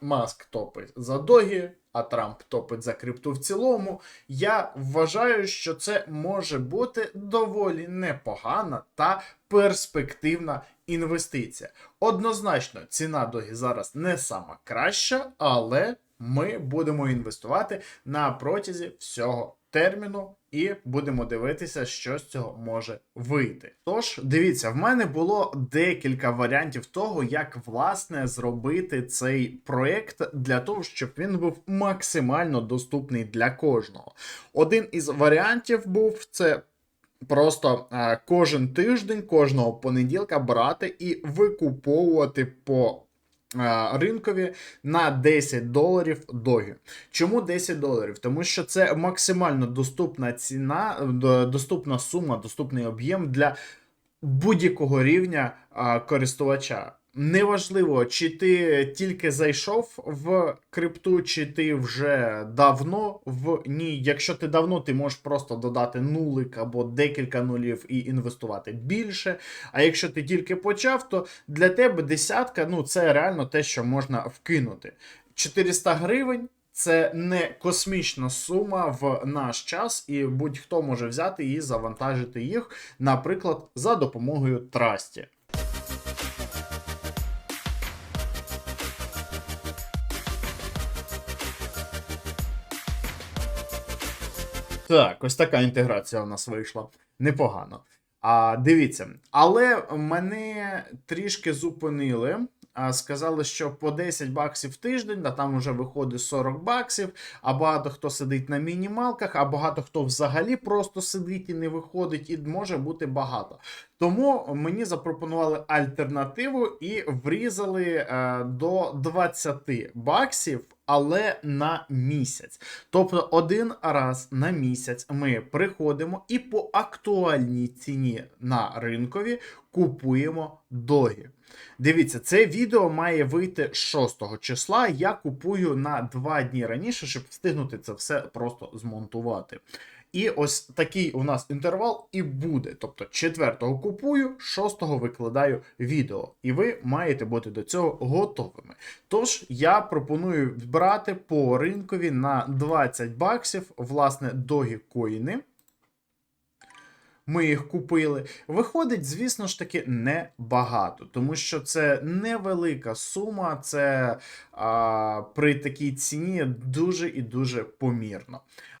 Маск топить за догі, а Трамп топить за крипту в цілому. Я вважаю, що це може бути доволі непогана та перспективна інвестиція. Однозначно, ціна догі зараз не сама краща, але ми будемо інвестувати на протязі всього терміну і будемо дивитися, що з цього може вийти. Тож, дивіться, в мене було декілька варіантів того, як власне зробити цей проект для того, щоб він був максимально доступний для кожного. Один із варіантів був це. Просто е, кожен тиждень, кожного понеділка брати і викуповувати по ринкові на 10 доларів догі. Чому 10 доларів? Тому що це максимально доступна ціна, доступна сума, доступний об'єм для будь-якого рівня користувача. Неважливо, чи ти тільки зайшов в крипту, чи ти вже давно в ній. Якщо ти давно, ти можеш просто додати нулик або декілька нулів і інвестувати більше. А якщо ти тільки почав, то для тебе десятка ну це реально те, що можна вкинути. 400 гривень. Це не космічна сума в наш час, і будь-хто може взяти і завантажити їх, наприклад, за допомогою трасті. Так, ось така інтеграція у нас вийшла. Непогано. А, дивіться, але мене трішки зупинили. Сказали, що по 10 баксів в тиждень, а там вже виходить 40 баксів. А багато хто сидить на мінімалках, а багато хто взагалі просто сидить і не виходить, і може бути багато. Тому мені запропонували альтернативу і врізали е, до 20 баксів, але на місяць. Тобто один раз на місяць ми приходимо і по актуальній ціні на ринкові купуємо догі. Дивіться, це відео має вийти 6 числа. Я купую на 2 дні раніше, щоб встигнути це все просто змонтувати. І ось такий у нас інтервал і буде. Тобто 4-го купую, 6-го викладаю відео. І ви маєте бути до цього готовими. Тож я пропоную брати по ринкові на 20 баксів, власне, догі коїни. Ми їх купили. Виходить, звісно ж таки, небагато, тому що це невелика сума, це а, при такій ціні дуже і дуже помірно.